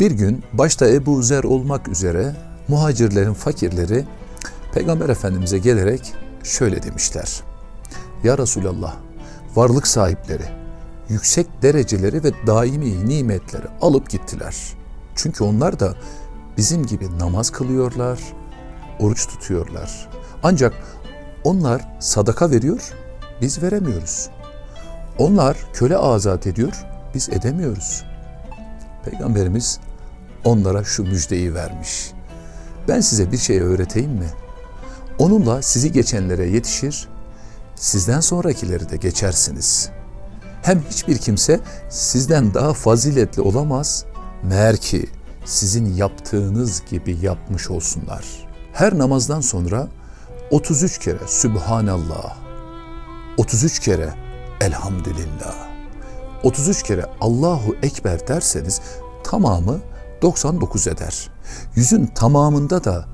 Bir gün başta Ebu Zer olmak üzere muhacirlerin fakirleri Peygamber Efendimiz'e gelerek şöyle demişler. Ya Resulallah varlık sahipleri yüksek dereceleri ve daimi nimetleri alıp gittiler. Çünkü onlar da bizim gibi namaz kılıyorlar, oruç tutuyorlar. Ancak onlar sadaka veriyor, biz veremiyoruz. Onlar köle azat ediyor, biz edemiyoruz. Peygamberimiz onlara şu müjdeyi vermiş. Ben size bir şey öğreteyim mi? Onunla sizi geçenlere yetişir, sizden sonrakileri de geçersiniz. Hem hiçbir kimse sizden daha faziletli olamaz, meğer ki sizin yaptığınız gibi yapmış olsunlar. Her namazdan sonra 33 kere Sübhanallah, 33 kere Elhamdülillah, 33 kere Allahu Ekber derseniz tamamı 99 eder. Yüzün tamamında da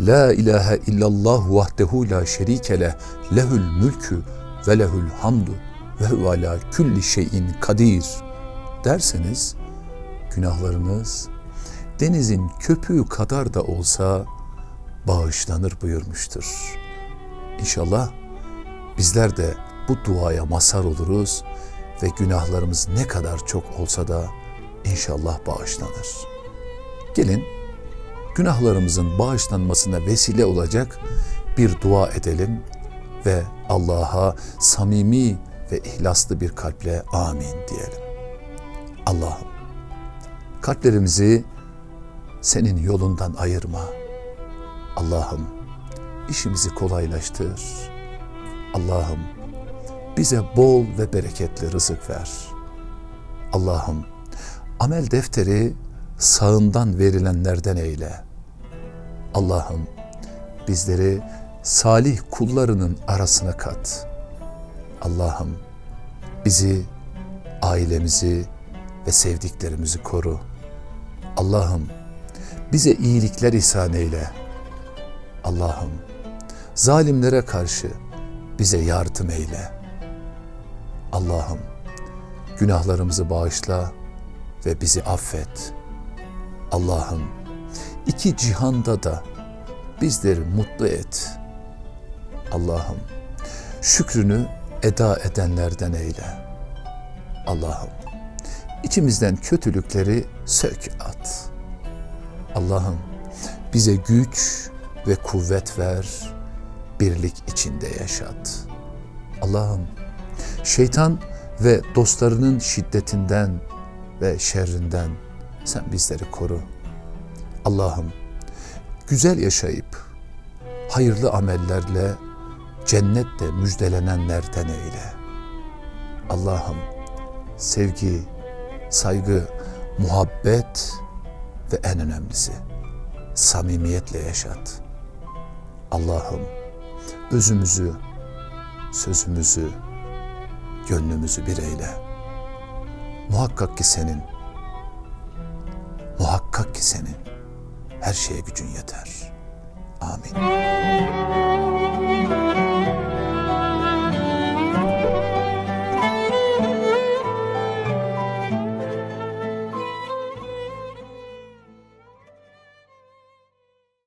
La ilahe illallah vahdehu la şerike leh lehül mülkü ve lehül hamdu ve huve ala külli şeyin kadir derseniz günahlarınız denizin köpüğü kadar da olsa bağışlanır buyurmuştur. İnşallah bizler de bu duaya mazhar oluruz ve günahlarımız ne kadar çok olsa da inşallah bağışlanır. Gelin günahlarımızın bağışlanmasına vesile olacak bir dua edelim ve Allah'a samimi ve ihlaslı bir kalple amin diyelim. Allah'ım kalplerimizi senin yolundan ayırma. Allah'ım işimizi kolaylaştır. Allah'ım bize bol ve bereketli rızık ver. Allah'ım amel defteri sağından verilenlerden eyle. Allah'ım bizleri salih kullarının arasına kat. Allah'ım bizi, ailemizi ve sevdiklerimizi koru. Allah'ım bize iyilikler ihsan eyle. Allah'ım zalimlere karşı bize yardım eyle. Allah'ım günahlarımızı bağışla ve bizi affet. Allah'ım iki cihanda da bizleri mutlu et. Allah'ım şükrünü eda edenlerden eyle. Allah'ım içimizden kötülükleri sök at. Allah'ım bize güç ve kuvvet ver, birlik içinde yaşat. Allah'ım şeytan ve dostlarının şiddetinden ve şerrinden sen bizleri koru. Allah'ım güzel yaşayıp hayırlı amellerle cennette müjdelenenlerden eyle. Allah'ım sevgi, saygı, muhabbet ve en önemlisi samimiyetle yaşat. Allah'ım özümüzü, sözümüzü, gönlümüzü bir eyle. Muhakkak ki senin, muhakkak ki senin her şeye gücün yeter. Amin.